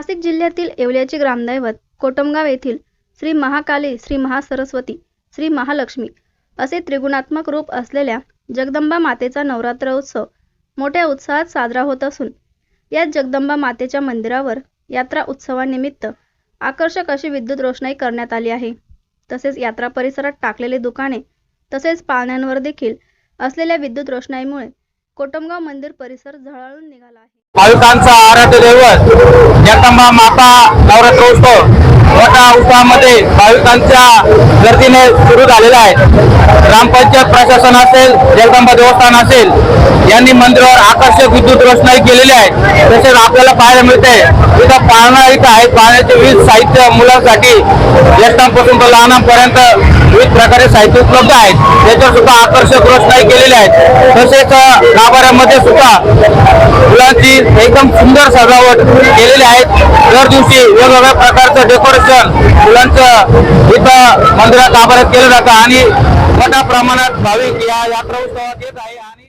नाशिक जिल्ह्यातील येवल्याचे ग्रामदैवत कोटमगाव येथील श्री महाकाली श्री महासरस्वती श्री महालक्ष्मी असे त्रिगुणात्मक रूप असलेल्या जगदंबा मातेचा नवरात्र उत्सव मोठ्या उत्साहात साजरा होत असून या जगदंबा मातेच्या मंदिरावर यात्रा उत्सवानिमित्त आकर्षक अशी विद्युत रोषणाई करण्यात आली आहे. तसेच यात्रा परिसरात टाकलेले दुकाने तसेच पाळण्यांवर देखील असलेल्या विद्युत रोषणाईमुळे कोटमगाव मंदिर परिसर झळाळून निघाला आहे. भाविकांचा आराध्य दैवत जगदंबा माता नवरात्र उत्सव मोठ्या उत्सवामध्ये भाविकांच्या गर्दीने सुरू झालेला आहे. ग्रामपंचायत प्रशासन असेल जगदंबा देवस्थान असेल यांनी मंदिरावर आकर्षक विद्युत रोषणाई केलेली आहे. तसेच आपल्याला पाहायला मिळते इथं पाळणा इथं आहे. पाळण्याचे विविध साहित्य मुलांसाठी ज्येष्ठांपासून तर लहानांपर्यंत विविध प्रकारे साहित्य उपलब्ध आहेत. त्याच्यावर सुद्धा आकर्षक रोषणाई केलेली आहे. तसेच गाभाऱ्यामध्ये सुद्धा फुलांची एकदम सुंदर सजावट केलेली आहे. दर दिवशी वेगवेगळ्या प्रकारचं डेकोरेशन मुलांचं इथं मंदिरात गाभाऱ्यात केलं जातं आणि मोठ्या प्रमाणात भाविक या यात्रा उत्सवात येत आहे आणि